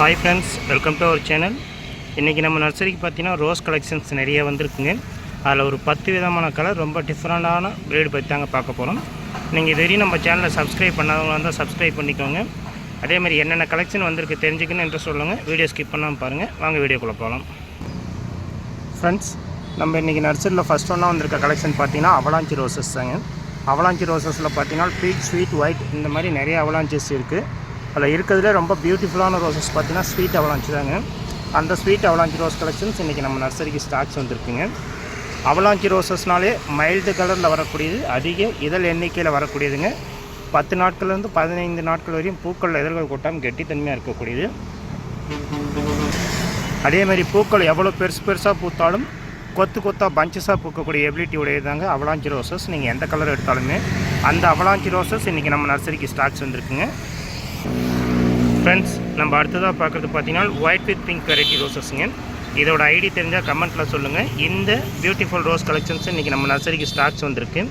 Hi friends welcome to our channel இன்றைக்கி நம்ம நர்சரிக்கு பார்த்தீங்கன்னா ரோஸ் கலெக்ஷன்ஸ் நிறைய வந்திருக்குங்க. அதில் ஒரு பத்து விதமான கலர் ரொம்ப டிஃப்ரெண்ட்டான ப்ரீடு பற்றி தாங்க பார்க்க போகிறோம் நீங்கள் இது வரையும் நம்ம சேனலை சப்ஸ்கிரைப் பண்ணாதவங்க இருந்தால் சப்ஸ்கிரைப் பண்ணிக்கோங்க. அதே மாதிரி என்னென்ன கலெக்ஷன் வந்திருக்கு தெரிஞ்சுக்கணும்னு என்று சொல்லுங்கள் வீடியோ ஸ்கிப் பண்ணாமல் பாருங்கள் வாங்க வீடியோக்குள்ளே போகலாம் ஃப்ரெண்ட்ஸ் நம்ம இன்றைக்கி நர்சரியில் ஃபஸ்ட் ஒன்றா வந்திருக்க கலெக்ஷன் பார்த்தீங்கன்னா அவலாஞ்சி ரோசஸ் தாங்க. அவலாஞ்சி ரோசஸில் பார்த்தீங்கன்னா பீட் ஸ்வீட் ஒயிட் இந்த மாதிரி நிறைய அவலாஞ்சஸ் இருக்குது அதில் இருக்கிறதுல ரொம்ப பியூட்டிஃபுல்லான ரோசஸ் பார்த்தீங்கன்னா ஸ்வீட் அவலாஞ்சி தாங்க. அந்த ஸ்வீட் அவலாஞ்சி ரோஸ் கலெக்ஷன்ஸ் இன்றைக்கி நம்ம நர்சரிக்கு ஸ்டாக்ஸ் வந்திருக்குங்க. அவலாஞ்சி ரோசஸ்னாலே மைல்டு கலரில் வரக்கூடியது அதிக இதழ் எண்ணிக்கையில் வரக்கூடியதுங்க. பத்து நாட்கள்லேருந்து பதினைந்து நாட்கள் வரையும் பூக்கள் இதழ்கள் கொட்டாமல் கெட்டித்தன்மையாக இருக்கக்கூடியது. அதே மாதிரி பூக்கள் எவ்வளோ பெருசு பெருசாக பூத்தாலும் கொத்து கொத்தாக பஞ்சஸாக பூக்கக்கூடிய எபிலிட்டி உடையதாங்க அவலாஞ்சி ரோசஸ் நீங்கள் எந்த கலர் எடுத்தாலுமே அந்த அவலாஞ்சி ரோசஸ் இன்றைக்கி நம்ம நர்சரிக்கு ஸ்டாக்ஸ் வந்திருக்குங்க. ஃப்ரெண்ட்ஸ் நம்ம அடுத்ததாக பார்க்குறது பார்த்தீங்கன்னா ஒயிட் வித் பிங்க் வெரைட்டி ரோசஸ்ங்க இதோட ஐடி தெரிஞ்சால் கமெண்ட்டில் சொல்லுங்கள் இந்த பியூட்டிஃபுல் ரோஸ் கலெக்ஷன்ஸ் இன்றைக்கி நம்ம நர்சரிக்கு ஸ்டாக்ஸ் வந்திருக்கு.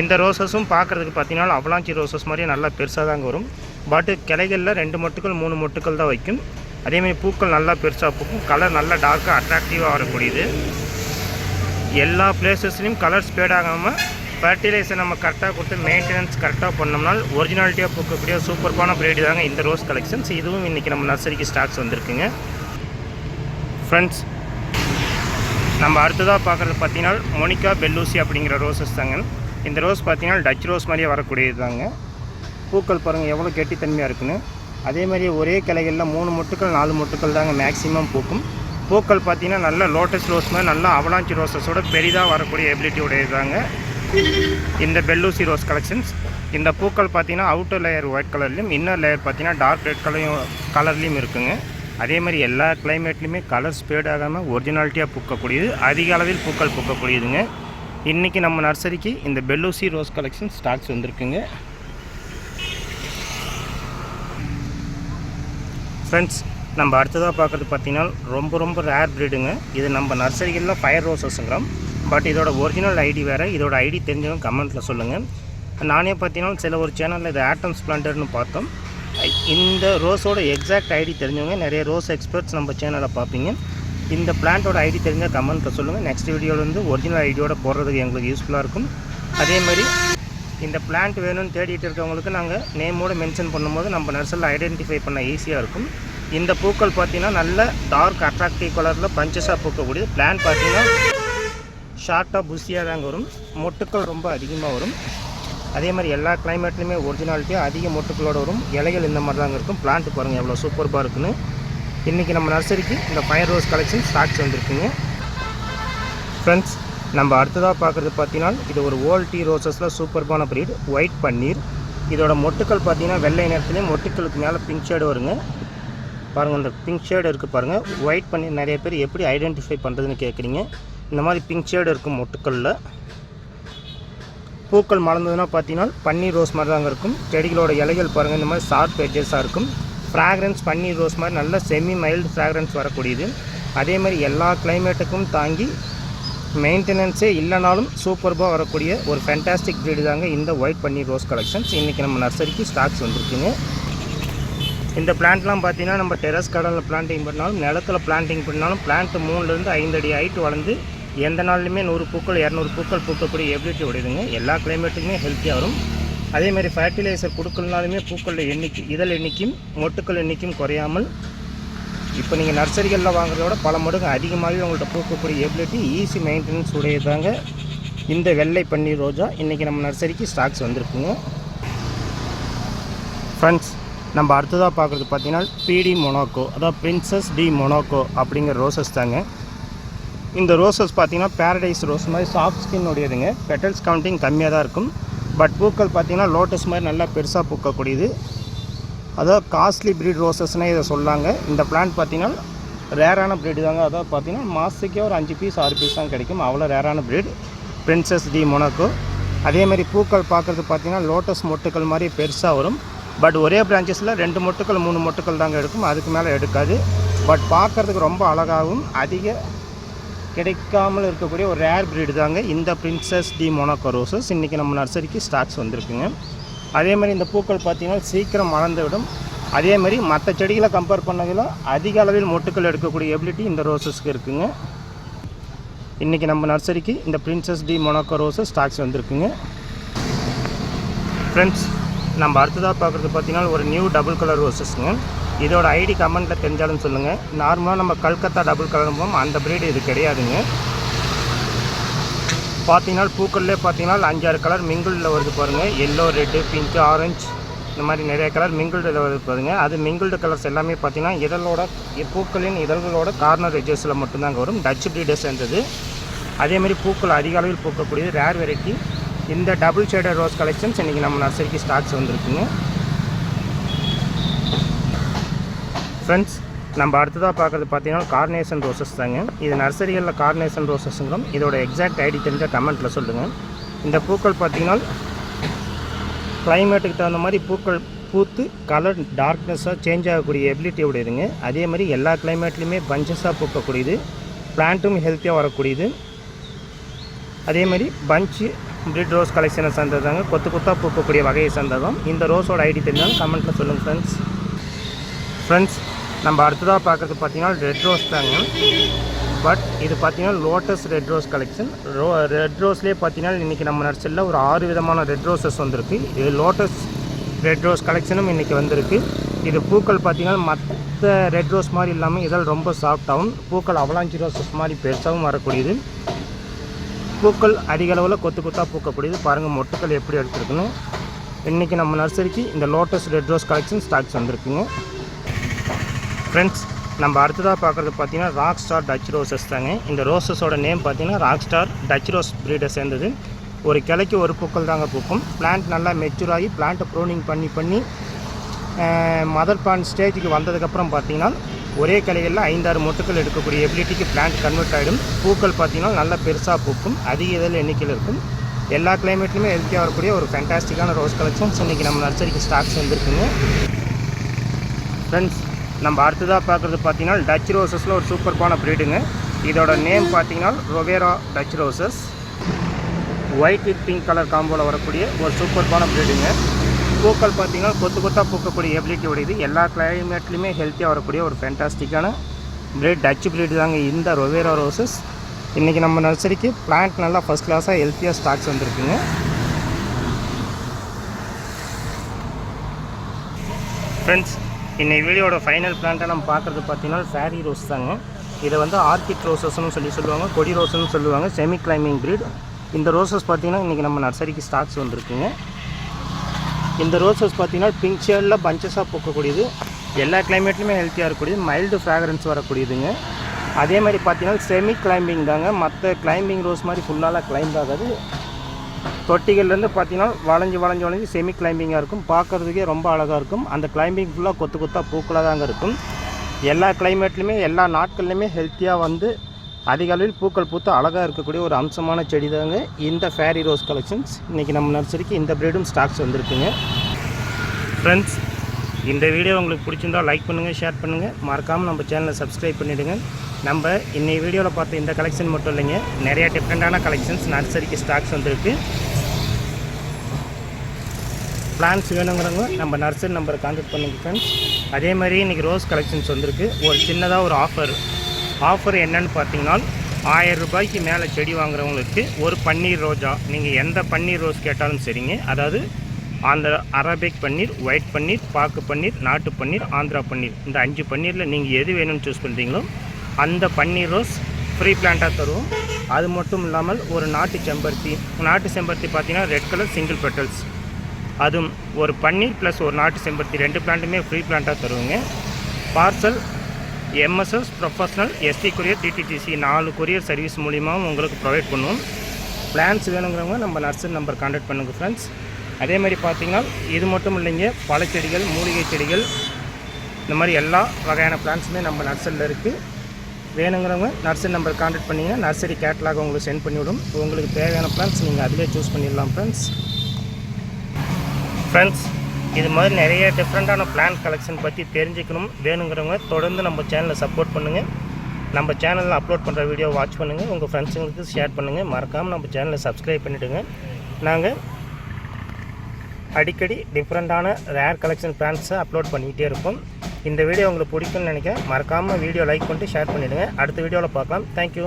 இந்த ரோசஸும் பார்க்குறதுக்கு பார்த்தீங்கன்னா அவலாஞ்சி ரோசஸ் மாதிரியே நல்லா பெருசாக தாங்க வரும். பட்டு கிளைகளில் ரெண்டு மொட்டுக்கள் மூணு மொட்டுக்கள் தான் வைக்கும். அதேமாதிரி பூக்கள் நல்லா பெருசாக பூக்கும். கலர் நல்லா டார்க்காக அட்ராக்டிவாக வரக்கூடியது. எல்லா பிளேசஸ்லேயும் கலர் ஸ்பேட் ஆகாமல் ஃபர்டிலைசர் நம்ம கரெக்டாக கொடுத்து மெயின்டெனன்ஸ் கரெக்டாக பண்ணோம்னால் ஒரிஜினாலிட்டியாக பூக்கக்கூடிய சூப்பர்பான ப்ரீடு தாங்க இந்த ரோஸ் கலெக்ஷன்ஸ் இதுவும் இன்றைக்கி நம்ம நர்சரிக்கு ஸ்டாக்ஸ் வந்திருக்குங்க. ஃப்ரெண்ட்ஸ் நம்ம அடுத்ததாக பார்க்குறது பார்த்தீங்கன்னா மொனிகா பெல்லூசி அப்படிங்கிற ரோசஸ் தாங்க. இந்த ரோஸ் பார்த்தீங்கன்னா டச் ரோஸ் மாதிரியே வரக்கூடியது தாங்க பூக்கள் பாருங்கள் எவ்வளோ கெட்டித்தன்மையாக இருக்குன்னு. அதே மாதிரி ஒரே கிளைகளில் மூணு மொட்டுக்கள் நாலு மொட்டுக்கள் தாங்க மேக்ஸிமம் பூக்கும். பூக்கள் பார்த்தீங்கன்னா நல்ல லோட்டஸ் ரோஸ் மாதிரி நல்லா அவலாஞ்சி ரோசஸோட பெரிதாக வரக்கூடிய எபிலிட்டி உடையதாங்க இந்த பெல்லூசி ரோஸ் கலெக்ஷன்ஸ் இந்த பூக்கள் பார்த்தீங்கன்னா அவுட்டர் லேயர் ஒயிட் கலர்லையும் இன்னர் லேயர் பார்த்தீங்கன்னா டார்க் ரெட் கலரையும் கலர்லேயும் இருக்குங்க. அதே மாதிரி எல்லா கிளைமேட்லேயுமே கலர் ஸ்பேட் ஆகாமல் ஒரிஜினாலிட்டியாக பூக்கக்கூடியது அதிக அளவில் பூக்கள் பூக்கக்கூடியதுங்க. இன்றைக்கி நம்ம நர்சரிக்கு இந்த பெல்லூசி ரோஸ் கலெக்ஷன் ஸ்டாக்ஸ் வந்திருக்குங்க. ஃப்ரெண்ட்ஸ் நம்ம அடுத்ததாக பார்க்குறது பார்த்தீங்கன்னா ரொம்ப ரொம்ப ரேர் ப்ரீடுங்க இது நம்ம நர்சரிகளில் ஃபயர் ரோசஸ்ங்கிறோம் பட் இதோட ஒரிஜினல் ஐடி வேறு. இதோட ஐடி தெரிஞ்சவங்க கமெண்ட்டில் சொல்லுங்கள் நானே பார்த்தீங்கன்னா சில ஒரு சேனலில் இது ஆட்டம்ஸ் பிளான்டர்னு பார்த்தோம். இந்த ரோஸோட எக்ஸாக்ட் ஐடி தெரிஞ்சவங்க நிறைய ரோஸ் எக்ஸ்பர்ட்ஸ் நம்ம சேனலில் பார்ப்பீங்க. இந்த பிளான்ட்டோட ஐடி தெரிஞ்சால் கமெண்ட்டில் சொல்லுங்கள் நெக்ஸ்ட் வீடியோவில் வந்து ஒரிஜினல் ஐடியோட போடுறதுக்கு எங்களுக்கு யூஸ்ஃபுல்லாக இருக்கும். அதே மாதிரி இந்த பிளான்ட் வேணும்னு தேடிட்டு இருக்கவங்களுக்கு நாங்கள் நேமோடு மென்ஷன் பண்ணும்போது நம்ம நர்சரியில் ஐடென்டிஃபை பண்ண ஈஸியாக இருக்கும். இந்த பூக்கள் பார்த்தீங்கன்னா நல்ல டார்க் அட்ராக்டிவ் கலரில் பஞ்சஸாக பூக்கக்கூடியது. பிளான்ட் பார்த்தீங்கன்னா ஷார்ட்டாக புஷியாக தாங்க வரும். மொட்டுக்கள் ரொம்ப அதிகமாக வரும். அதே மாதிரி எல்லா கிளைமேட்லையுமே ஒரிஜினாலிட்டியாக அதிக மொட்டுக்களோட வரும். இலைகள் இந்த மாதிரி தாங்க இருக்கும். பிளான்ட் பாருங்கள் எவ்வளோ சூப்பர்பாக இருக்குன்னு. இன்றைக்கி நம்ம நர்சரிக்கு இந்த ஃபயர் ரோஸ் கலெக்ஷன் ஸ்டாக்ஸ் வந்திருக்குங்க. ஃப்ரெண்ட்ஸ் நம்ம அடுத்ததாக பார்க்குறது பார்த்தீங்கன்னா இது ஒரு ஓல் டீ ரோசஸில் சூப்பர்பான ப்ரீட் ஒயிட் பன்னீர் இதோட மொட்டுக்கள் பார்த்தீங்கன்னா வெள்ளை நேரத்துலேயும் மொட்டுக்களுக்கு மேலே பிங்க் ஷேடு வருங்க. பாருங்கள் இந்த பிங்க் ஷேடு இருக்குது பாருங்கள் ஒயிட் பன்னீர் நிறைய பேர் எப்படி ஐடென்டிஃபை பண்ணுறதுன்னு கேட்குறீங்க இந்த மாதிரி பிங்க் ஷேடு இருக்கும் மொட்டுக்களில். பூக்கள் மலர்ந்ததுன்னா பார்த்தீங்கன்னா பன்னீர் ரோஸ் மாதிரி தாங்க இருக்கும். செடிகளோட இலைகள் பாருங்கள் இந்த மாதிரி ஷார்ப் எட்ஜஸாக இருக்கும். ஃப்ராக்ரன்ஸ் பன்னீர் ரோஸ் மாதிரி நல்ல செமி மைல்டு ஃப்ராக்ரன்ஸ் வரக்கூடியது. அதே மாதிரி எல்லா கிளைமேட்டுக்கும் தாங்கி மெயின்டெனன்ஸே இல்லைனாலும் சூப்பர்பாக வரக்கூடிய ஒரு ஃபேண்டாஸ்டிக் ப்ரீடு தாங்க இந்த ஒயிட் பன்னீர் ரோஸ் கலெக்ஷன்ஸ் இன்றைக்கி நம்ம நர்சரிக்கு ஸ்டாக்ஸ் வந்துருக்குங்க. இந்த பிளான்ட்லாம் பார்த்தீங்கன்னா நம்ம டெரஸ் கடலில் பிளான்டிங் பண்ணாலும் நிலத்தில் பிளான்டிங் பண்ணாலும் பிளான்ட் மூணுலேருந்து ஐந்து அடி ஹைட் வளர்ந்து எந்த நாள்லையுமே நூறு பூக்கள் இரநூறு பூக்கள் பூக்கக்கூடிய எபிலிட்டி உடையதுங்க. எல்லா கிளைமேட்டுக்குமே ஹெல்த்தியாக வரும். அதேமாதிரி ஃபர்டிலைசர் கொடுக்கலனாலுமே பூக்கள் எண்ணிக்கை இதழ் எண்ணிக்கையும் மொட்டுக்கள் எண்ணிக்கையும் குறையாமல் இப்போ நீங்கள் நர்சரிகளில் வாங்குறத விட பல மடங்கு அதிகமாகவே உங்கள்கிட்ட பூக்கக்கூடிய எபிலிட்டி ஈஸி மெயின்டெனன்ஸ் உடையதாங்க. இந்த வெள்ளை பன்னீர் ரோஜா இன்றைக்கி நம்ம நர்சரிக்கு ஸ்டாக்ஸ் வந்திருக்குங்க. ஃப்ரெண்ட்ஸ் நம்ம அடுத்ததாக பார்க்குறது பார்த்தீங்கன்னா பிடி மொனாக்கோ அதாவது பிரின்சஸ் டி மொனாக்கோ அப்படிங்கிற ரோசஸ் தாங்க. இந்த ரோசஸ் பார்த்தீங்கன்னா பேரடைஸ் ரோஸ் மாதிரி சாஃப்ட் ஸ்கின் உடையதுங்க. பெட்டல்ஸ் கவுண்டிங் கம்மியாக தான் இருக்கும். பட் பூக்கள் பார்த்தீங்கன்னா லோட்டஸ் மாதிரி நல்லா பெருசாக பூக்கக்கூடியது. அதாவது காஸ்ட்லி ப்ரீட் ரோசஸ்னே இதை சொல்லாங்க. இந்த பிளான்ட் பார்த்தீங்கன்னா ரேரான ப்ரீடு தாங்க. அதாவது பார்த்தீங்கன்னா மாதத்துக்கே ஒரு அஞ்சு பீஸ் ஆறு பீஸ் தான் கிடைக்கும். அவ்வளோ ரேரான ப்ரீட் பிரின்சஸ் டி மொனாக்கோ அதே மாதிரி பூக்கள் பார்க்குறது பார்த்தீங்கன்னா லோட்டஸ் மொட்டுக்கள் மாதிரி பெருசாக வரும். பட் ஒரே பிரான்ச்சஸில் ரெண்டு மொட்டுக்கள் மூணு மொட்டுக்கள் தாங்க எடுக்கும். அதுக்கு மேலே எடுக்காது. பட் பார்க்குறதுக்கு ரொம்ப அழகாகவும் அதிக கிடைக்காமல் இருக்கக்கூடிய ஒரு ரேர் ப்ரீடு தாங்க. இந்த பிரின்சஸ் டி மொனாக்கோ ரோசஸ் இன்றைக்கி நம்ம நர்சரிக்கு ஸ்டாக்ஸ் வந்திருக்குங்க. அதே மாதிரி இந்த பூக்கள் பார்த்திங்கன்னா சீக்கிரம் மறந்துவிடும் விடும். அதே மாதிரி மற்ற செடிகளை கம்பேர் பண்ணதில் அதிக அளவில் மொட்டுக்கள் எடுக்கக்கூடிய எபிலிட்டி இந்த ரோசஸ்க்கு இருக்குங்க. இன்றைக்கி நம்ம நர்சரிக்கு இந்த princess de Monaco roses stocks வந்திருக்குங்க. ஃப்ரெண்ட்ஸ் நம்ம அடுத்ததாக பார்க்குறது பார்த்தீங்கன்னா ஒரு நியூ டபுள் கலர் ரோசஸ்ங்க இதோட ஐடி கமெண்ட்டில் தெரிஞ்சாலும் சொல்லுங்கள் நார்மலாக நம்ம கல்கத்தா டபுள் கலர் போகும் அந்த ப்ரீடு இது கிடையாதுங்க. பார்த்தீங்கன்னா பூக்கள்லேயே பார்த்தீங்கன்னா அஞ்சாறு கலர் மிங்கிளில் வருது பாருங்கள் எல்லோ ரெட்டு பிங்க் ஆரஞ்சு இந்த மாதிரி நிறைய கலர் மிங்கிள்டில் வருது பாருங்கள் அது மிங்கிள்டு கலர்ஸ் எல்லாமே பார்த்தீங்கன்னா இதழோட பூக்களின் இதழ்களோட கார்னர் எஜஸில் மட்டும்தாங்க வரும். டச் ப்ரீடர் சேர்ந்தது. அதேமாதிரி பூக்கள் அதிக அளவில் பூக்கக்கூடியது ரேர் வெரைட்டி இந்த டபுள் ஷேடர் ரோஸ் கலெக்ஷன்ஸ் இன்றைக்கி நம்ம நர்சரிக்கு ஸ்டாக்ஸ் வந்துருக்குங்க. ஃப்ரெண்ட்ஸ் நம்ம அடுத்ததாக பார்க்குறது பார்த்தீங்கன்னா கார்னேஷன் ரோசஸ் தாங்க. இது நர்சரிகளில் கார்னேஷன் ரோசஸ்ங்கிறோம் இதோட எக்ஸாக்ட் ஐடி தெரிஞ்சால் கமெண்ட்டில் சொல்லுங்கள் இந்த பூக்கள் பார்த்தீங்கன்னா கிளைமேட்டுக்கு தகுந்த மாதிரி பூக்கள் பூத்து கலர் டார்க்னஸாக சேஞ்ச் ஆகக்கூடிய எபிலிட்டி உடையதுங்க அதே மாதிரி எல்லா கிளைமேட்லேயுமே பஞ்சஸாக பூக்கக்கூடியது. பிளான்ட்டும் ஹெல்த்தியாக வரக்கூடியது. அதே மாதிரி பஞ்சு பிரிட் ரோஸ் கலெக்ஷனை சேர்ந்ததாங்க கொத்து கொத்தாக பூக்கக்கூடிய வகையை சேர்ந்ததும். இந்த ரோஸோட ஐடி தெரிஞ்சாலும் கமெண்ட்டில் சொல்லுங்கள் ஃப்ரெண்ட்ஸ் ஃப்ரெண்ட்ஸ் நம்ம அடுத்ததாக பார்க்குறது பார்த்தீங்கன்னா ரெட் ரோஸ் தாங்க. பட் இது பார்த்தீங்கன்னா லோட்டஸ் ரெட் ரோஸ் கலெக்ஷன் ரோ ரெட் ரோஸ்லேயே பார்த்தீங்கன்னா இன்றைக்கி நம்ம நர்சரியில் ஒரு ஆறு விதமான ரெட் ரோஸஸ் வந்திருக்கு. இது லோட்டஸ் ரெட் ரோஸ் கலெக்ஷனும் இன்றைக்கி வந்திருக்கு. இது பூக்கள் பார்த்தீங்கன்னா மற்ற ரெட் ரோஸ் மாதிரி இல்லாமல் இதெல்லாம் ரொம்ப சாஃப்டாகவும் பூக்கள் அவலாஞ்சி ரோஸஸ் மாதிரி பெருசாகவும் வரக்கூடியது. பூக்கள் அதிக அளவில் கொத்து கொத்தாக பூக்கக்கூடியது. பாருங்கள் மொட்டுக்கள் எப்படி எடுத்துருக்குன்னு. இன்றைக்கி நம்ம நர்சரிக்கு இந்த lotus red rose collection stocks வந்திருக்குங்க. ஃப்ரெண்ட்ஸ் நம்ம அடுத்ததாக பார்க்குறது பார்த்தீங்கன்னா ராக் ஸ்டார் டச் ரோசஸ் தாங்க. இந்த ரோசஸோட நேம் பார்த்தீங்கன்னா ராக் ஸ்டார் டச் ரோஸ் ப்ரீடை சேர்ந்தது. ஒரு கிளைக்கு ஒரு பூக்கள் தாங்க பூக்கும். பிளான்ட் நல்லா மெச்சூர் ஆகி பிளான்ட்டை ப்ரூனிங் பண்ணி பண்ணி மதர் பிளான்ட் ஸ்டேஜுக்கு வந்ததுக்கப்புறம் பார்த்தீங்கன்னா ஒரே கிளைகளில் ஐந்தாறு மொட்டுக்கள் எடுக்கக்கூடிய எபிலிட்டிக்கு பிளான்ட் கன்வெர்ட் ஆகிடும் பூக்கள் பார்த்தீங்கன்னா நல்லா பெருசாக பூக்கும். அதிக இதில் எண்ணிக்கையில் இருக்கும். எல்லா கிளைமேட்லையுமே ஹெல்த்தியாக வரக்கூடிய ஒரு ஃபேண்டாஸ்டிக்கான ரோஸ் கலெக்ஷன்ஸ் இன்றைக்கி நம்ம நர்சரிக்கு ஸ்டாக்ஸ் வந்துருக்குங்க. ஃப்ரெண்ட்ஸ் நம்ம அடுத்ததாக பார்க்குறது பார்த்தீங்கன்னா டச் ரோசஸில் ஒரு சூப்பர்பான ப்ரீடுங்க இதோட நேம் பார்த்தீங்கன்னா Rovera touch roses white with pink colour காம்போவில் வரக்கூடிய ஒரு சூப்பர்பான ப்ரீடுங்க பூக்கள் பார்த்தீங்கன்னா கொத்து கொத்தாக பூக்கக்கூடிய எபிலிட்டி உடையது. எல்லா கிளைமேட்லேயுமே ஹெல்த்தியாக வரக்கூடிய ஒரு ஃபேண்டாஸ்டிக்கான ப்ரீட் டச் ப்ரீடு தாங்க இந்த ரொவேரா ரோசஸ் இன்றைக்கி நம்ம நர்சரிக்கு பிளான்ட் நல்லா ஃபஸ்ட் கிளாஸாக ஹெல்த்தியாக ஸ்டாக்ஸ் வந்திருக்குங்க. ஃப்ரெண்ட்ஸ் இன்றைக்கி வீடியோட ஃபைனல் பிளான்ட்டை நம்ம பார்க்குறது பார்த்தீங்கன்னா ஃபேரி ரோஸ் தாங்க. இதை வந்து ஆர்கிட் ரோசஸ்னு சொல்லி சொல்லுவாங்க கொடி ரோஸ்னு சொல்லுவாங்க செமி கிளைமிங் ப்ரீட் இந்த ரோசஸ் பார்த்தீங்கன்னா இன்றைக்கி நம்ம நர்சரிக்கு ஸ்டாக்ஸ் வந்திருக்குங்க. இந்த ரோசஸ் பார்த்தீங்கன்னா பிங்க் ஷேடில் பஞ்சஸாக பூக்கக்கூடியது. எல்லா கிளைமேட்லையுமே ஹெல்த்தியாக இருக்கக்கூடியது. மைல்டு ஃப்ராக்ரன்ஸ் வரக்கூடியதுங்க. அதே மாதிரி பார்த்தீங்கன்னா செமி கிளைம்பிங் தாங்க. மற்ற கிளைம்பிங் ரோஸ் மாதிரி ஃபுல்லாலாம் கிளைம்ப் ஆகாது. தொட்டிகள்லேருந்து பார்த்தீங்கன்னா வளைஞ்சு வளைஞ்சு வளைஞ்சு செமி கிளைம்பிங்காக இருக்கும். பார்க்குறதுக்கே ரொம்ப அழகாக இருக்கும். அந்த கிளைம்பிங் ஃபுல்லாக கொத்து கொத்தாக பூக்களாக தாங்க இருக்கும். எல்லா கிளைமேட்லையுமே எல்லா நாட்கள்லையுமே ஹெல்த்தியாக வந்து அதிக அளவில் பூக்கள் பூத்து அழகாக இருக்கக்கூடிய ஒரு அம்சமான செடி தாங்க இந்த ஃபேரி ரோஸ் கலெக்ஷன்ஸ் இன்றைக்கி நம்ம நர்சரிக்கு இந்த ப்ரீடும் ஸ்டாக்ஸ் வந்திருக்குங்க. ஃப்ரெண்ட்ஸ் இந்த வீடியோ உங்களுக்கு பிடிச்சிருந்தா லைக் பண்ணுங்கள் ஷேர் பண்ணுங்கள் மறக்காமல் நம்ம சேனலை சப்ஸ்கிரைப் பண்ணிவிடுங்க நம்ம இன்றைய வீடியோவில் பார்த்த இந்த கலெக்ஷன் மட்டும் இல்லைங்க நிறையா டிஃப்ரெண்ட்டான கலெக்ஷன்ஸ் நர்சரிக்கு ஸ்டாக்ஸ் வந்துருக்கு. பிளான்ஸ் வேணுங்கிறவங்க நம்ம நர்சரி நம்பரை கான்டாக்ட் பண்ணுங்க ஃப்ரெண்ட்ஸ் அதே மாதிரி இன்றைக்கி ரோஸ் கலெக்ஷன்ஸ் வந்திருக்கு. ஒரு சின்னதாக ஒரு ஆஃபர் ஆஃபர் என்னன்னு பார்த்தீங்கன்னா ஆயிரம் ரூபாய்க்கு மேலே செடி வாங்குறவங்களுக்கு ஒரு பன்னீர் ரோஜா. நீங்கள் எந்த பன்னீர் ரோஸ் கேட்டாலும் சரிங்க. அதாவது அந்த அரபிக் பன்னீர் ஒயிட் பன்னீர் பாக்கு பன்னீர் நாட்டு பன்னீர் ஆந்திரா பன்னீர். இந்த அஞ்சு பன்னீரில் நீங்கள் எது வேணும்னு சூஸ் பண்ணுறீங்களோ அந்த பன்னீர் ரோஸ் ஃப்ரீ பிளான்ட்டாக தருவோம். அது மட்டும் இல்லாமல் ஒரு நாட்டு செம்பருத்தி நாட்டு செம்பருத்தி பார்த்தீங்கன்னா ரெட் கலர் சிங்கிள் பெட்டல்ஸ் அதுவும் ஒரு பன்னீர் ப்ளஸ் ஒரு நாட்டு செம்பருத்தி ரெண்டு பிளான்ட்டுமே ஃப்ரீ பிளான்ட்டாக தருவோங்க. Parcel MSS professional ST courier DTDC நாலு கொரியர் சர்வீஸ் மூலியமாகவும் உங்களுக்கு ப்ரொவைட் பண்ணுவோம். பிளான்ஸ் வேணுங்கிறவங்க நம்ம நர்சரி நம்பர் கான்டாக்ட் பண்ணுங்கள் ஃப்ரெண்ட்ஸ் அதே மாதிரி பார்த்தீங்கன்னா இது மட்டும் இல்லைங்க பழச்செடிகள் மூலிகை செடிகள் இந்த மாதிரி எல்லா வகையான பிளான்ஸுமே நம்ம நர்சரியில் இருக்குது வேணுங்கிறவங்க நர்சரி நம்பர் கான்டாக்ட் பண்ணிங்கன்னா நர்சரி கேட்லாக் உங்களுக்கு சென்ட் பண்ணிவிடும். உங்களுக்கு தேவையான பிளான்ஸ் நீங்கள் அதிலே சூஸ் பண்ணிடலாம் ஃப்ரெண்ட்ஸ் ஃப்ரெண்ட்ஸ் இது மாதிரி நிறைய டிஃப்ரெண்ட்டான பிளான் கலெக்ஷன் பற்றி தெரிஞ்சுக்கணும். வேணுங்கிறவங்க தொடர்ந்து நம்ம சேனலை சப்போர்ட் பண்ணுங்கள் நம்ம சேனலில் அப்லோட் பண்ணுற வீடியோ வாட்ச் பண்ணுங்கள் உங்கள் ஃப்ரெண்ட்ஸுங்களுக்கு ஷேர் பண்ணுங்கள் மறக்காமல் நம்ம சேனலை சப்ஸ்கிரைப் பண்ணிவிடுங்க நாங்கள் அடிக்கடி டிஃப்ரெண்ட்டான ரேர் கலெக்ஷன் பிளான்ஸை அப்லோட் பண்ணிகிட்டே இருப்போம். இந்த வீடியோ உங்களுக்கு பிடிக்கும்னு நினைக்கிறேன் மறக்காமல் வீடியோ லைக் பண்ணிட்டு ஷேர் பண்ணிவிடுங்க அடுத்த வீடியோவில் பார்க்கலாம். தேங்க்யூ